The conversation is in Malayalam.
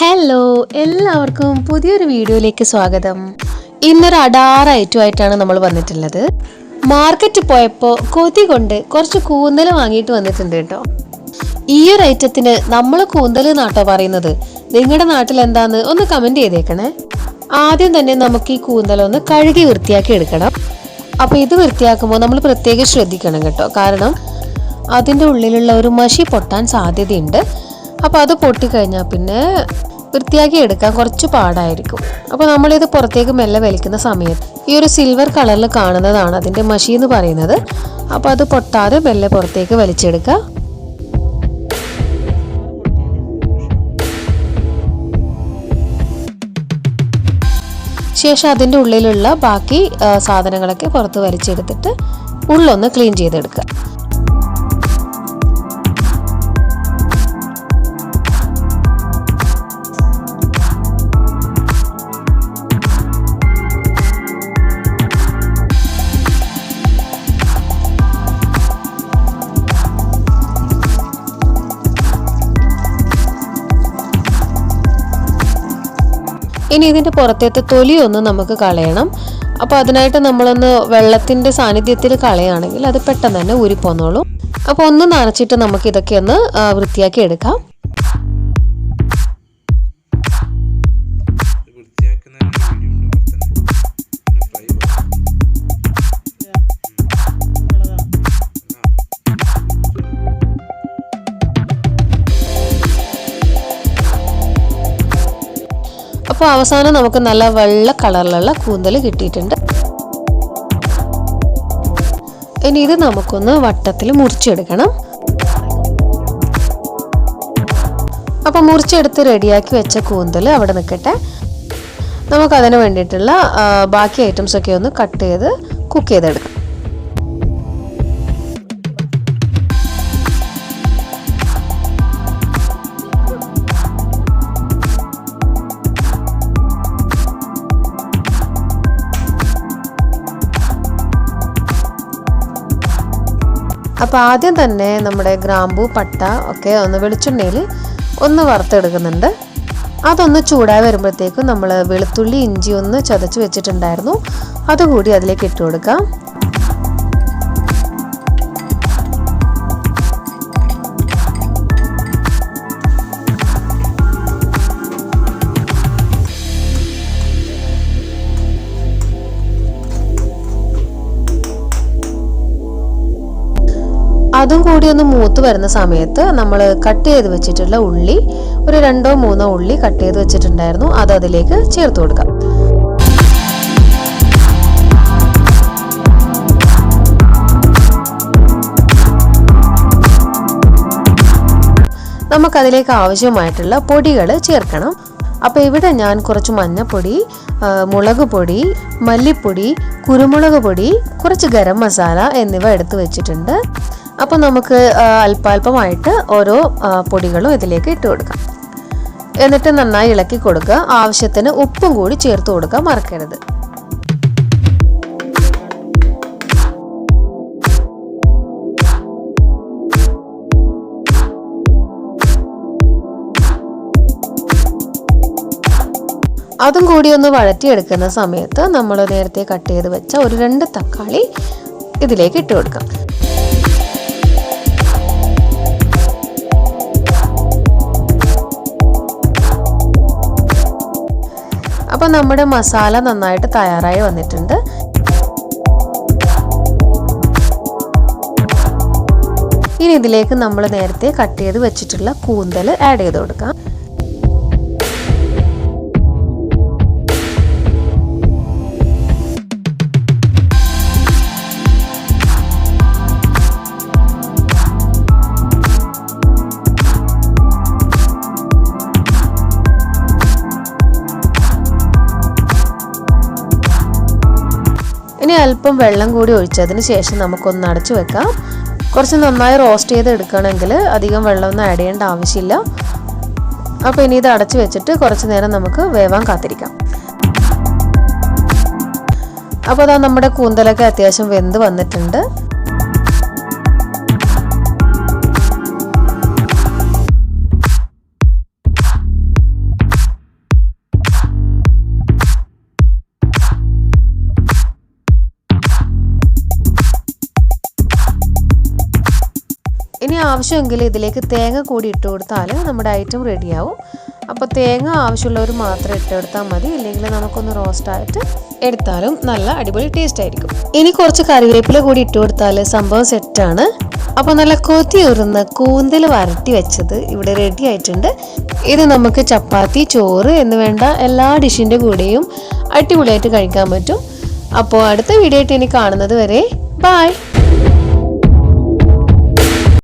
ഹലോ എല്ലാവർക്കും പുതിയൊരു വീഡിയോയിലേക്ക് സ്വാഗതം. ഇന്നൊരു അടാറ ഐറ്റം ആയിട്ടാണ് നമ്മൾ വന്നിട്ടുള്ളത്. മാർക്കറ്റ് പോയപ്പോൾ കൊതി കൊണ്ട് കുറച്ച് കൂന്തൽ വാങ്ങിയിട്ട് വന്നിട്ടുണ്ട് കേട്ടോ. ഈ ഒരു ഐറ്റത്തിന് നമ്മൾ കൂന്തൽ നാട്ടോ പറയുന്നത്. നിങ്ങളുടെ നാട്ടിൽ എന്താന്ന് ഒന്ന് കമന്റ് ചെയ്തേക്കണേ. ആദ്യം തന്നെ നമുക്ക് ഈ കൂന്തൽ ഒന്ന് കഴുകി വൃത്തിയാക്കി എടുക്കണം. അപ്പോൾ ഇത് വൃത്തിയാക്കുമ്പോൾ നമ്മൾ പ്രത്യേകം ശ്രദ്ധിക്കണം കേട്ടോ. കാരണം അതിന്റെ ഉള്ളിലുള്ള ഒരു മഷി പൊട്ടാൻ സാധ്യതയുണ്ട്. അപ്പോൾ അത് പൊട്ടിക്കഴിഞ്ഞാൽ പിന്നെ വൃത്തിയാക്കി എടുക്കാൻ കുറച്ച് പാടായിരിക്കും. അപ്പോൾ നമ്മളിത് പുറത്തേക്ക് മെല്ലെ വലിക്കുന്ന സമയത്ത് ഈ ഒരു സിൽവർ കളറിൽ കാണുന്നതാണ് അതിന്റെ മഷി എന്ന് പറയുന്നത്. അപ്പോൾ അത് പൊട്ടാതെ മെല്ലെ പുറത്തേക്ക് വലിച്ചെടുക്കുക. ശേഷം അതിന്റെ ഉള്ളിലുള്ള ബാക്കി സാധനങ്ങളൊക്കെ പുറത്ത് വലിച്ചെടുത്തിട്ട് ഉള്ളൊന്ന് ക്ലീൻ ചെയ്തെടുക്കുക. ഇനി ഇതിന്റെ പുറത്തേത്തെ തൊലിയൊന്ന് നമുക്ക് കളയണം. അപ്പോൾ അതിനായിട്ട് നമ്മളൊന്ന് വെള്ളത്തിന്റെ സാന്നിധ്യത്തിൽ കളയുകയാണെങ്കിൽ അത് പെട്ടെന്ന് തന്നെ ഊരിപ്പോന്നോളും. അപ്പോൾ ഒന്ന് നനച്ചിട്ട് നമുക്ക് ഇതൊക്കെ ഒന്ന് വൃത്തിയാക്കി എടുക്കാം. അപ്പോൾ അവസാനം നമുക്ക് നല്ല വെള്ള കളറിലുള്ള കൂന്തൽ കിട്ടിയിട്ടുണ്ട്. ഇനി ഇത് നമുക്കൊന്ന് വട്ടത്തിൽ മുറിച്ചെടുക്കണം. അപ്പോൾ മുറിച്ചെടുത്ത് റെഡിയാക്കി വെച്ച കൂന്തൽ അവിടെ നിൽക്കട്ടെ. നമുക്കതിന് വേണ്ടിയിട്ടുള്ള ബാക്കി ഐറ്റംസ് ഒക്കെ ഒന്ന് കട്ട് ചെയ്ത് കുക്ക് ചെയ്തെടുക്കാം. അപ്പോൾ ആദ്യം തന്നെ നമ്മുടെ ഗ്രാമ്പു പട്ട ഒക്കെ ഒന്ന് വെളിച്ചെണ്ണയിൽ ഒന്ന് വറുത്തെടുക്കുന്നുണ്ട്. അതൊന്ന് ചൂടായി വരുമ്പോഴത്തേക്കും നമ്മൾ വെളുത്തുള്ളി ഇഞ്ചി ഒന്ന് ചതച്ച് വെച്ചിട്ടുണ്ടായിരുന്നു. അതുകൂടി അതിലേക്ക് ഇട്ട് കൊടുക്കാം. അതും കൂടി ഒന്ന് മൂത്ത് വരുന്ന സമയത്ത് നമ്മൾ കട്ട് ചെയ്ത് വെച്ചിട്ടുള്ള ഉള്ളി ഒരു രണ്ടോ മൂന്നോ ഉള്ളി കട്ട് ചെയ്ത് വെച്ചിട്ടുണ്ടായിരുന്നു. അത് അതിലേക്ക് ചേർത്ത് കൊടുക്കാം. നമുക്കതിലേക്ക് ആവശ്യമായിട്ടുള്ള പൊടികൾ ചേർക്കണം. അപ്പോൾ ഇവിടെ ഞാൻ കുറച്ച് മഞ്ഞപ്പൊടി മുളക് പൊടി മല്ലിപ്പൊടി കുരുമുളക് പൊടി കുറച്ച് ഗരം മസാല എന്നിവ എടുത്തു വെച്ചിട്ടുണ്ട്. അപ്പോൾ നമുക്ക് അല്പാൽപമായിട്ട് ഓരോ പൊടികളും ഇതിലേക്ക് ഇട്ട് കൊടുക്കാം. എന്നിട്ട് നന്നായി ഇളക്കി കൊടുക്കുക. ആവശ്യത്തിന് ഉപ്പും കൂടി ചേർത്ത് കൊടുക്കുക. മറക്കരുത്. അതും കൂടി ഒന്ന് വഴറ്റിയെടുക്കുന്ന സമയത്ത് നമ്മൾ നേരത്തെ കട്ട് ചെയ്ത് വെച്ച ഒരു രണ്ട് തക്കാളി ഇതിലേക്ക് ഇട്ട് കൊടുക്കാം. അപ്പോൾ നമ്മുടെ മസാല നന്നായിട്ട് തയ്യാറായി വന്നിട്ടുണ്ട്. ഇനി ഇതിലേക്ക് നമ്മൾ നേരത്തെ കട്ട് ചെയ്ത് വെച്ചിട്ടുള്ള കൂന്തൽ ആഡ് ചെയ്ത് കൊടുക്കാം. അല്പം വെള്ളം കൂടി ഒഴിച്ചതിന് ശേഷം നമുക്കൊന്ന് അടച്ചു വെക്കാം. കുറച്ച് നന്നായി റോസ്റ്റ് ചെയ്ത് എടുക്കണമെങ്കിൽ അധികം വെള്ളമൊന്നും ആഡ് ചെയ്യേണ്ട ആവശ്യമില്ല. അപ്പോൾ ഇനി ഇത് അടച്ചു വെച്ചിട്ട് കുറച്ച് നേരം നമുക്ക് വേവാൻ കാത്തിരിക്കാം. അപ്പോൾ അതാ നമ്മുടെ കൂന്തലൊക്കെ അത്യാവശ്യം വെന്ത് വന്നിട്ടുണ്ട്. ഇനി ആവശ്യമെങ്കിൽ ഇതിലേക്ക് തേങ്ങ കൂടി ഇട്ട് കൊടുത്താൽ നമ്മുടെ ഐറ്റം റെഡിയാവും അപ്പോൾ തേങ്ങ ആവശ്യമുള്ളവർ മാത്രം ഇട്ട് കൊടുത്താൽ മതി. ഇല്ലെങ്കിൽ നമുക്കൊന്ന് റോസ്റ്റായിട്ട് എടുത്താലും നല്ല അടിപൊളി ടേസ്റ്റ് ആയിരിക്കും. ഇനി കുറച്ച് കറിവേപ്പില കൂടി ഇട്ട് കൊടുത്താൽ സംഭവം സെറ്റാണ് അപ്പോൾ നല്ല കൊത്തി ഉറുന്ന കൂന്തൽ വരട്ടി വെച്ചത് ഇവിടെ റെഡി ആയിട്ടുണ്ട്. ഇത് നമുക്ക് ചപ്പാത്തി ചോറ് എന്ന് വേണ്ട എല്ലാ ഡിഷിന്റെ കൂടെയും അടിപൊളിയായിട്ട് കഴിക്കാൻ പറ്റും. അപ്പോൾ അടുത്ത വീഡിയോ ആയിട്ട് ഇനി കാണുന്നത് വരെ ബായ്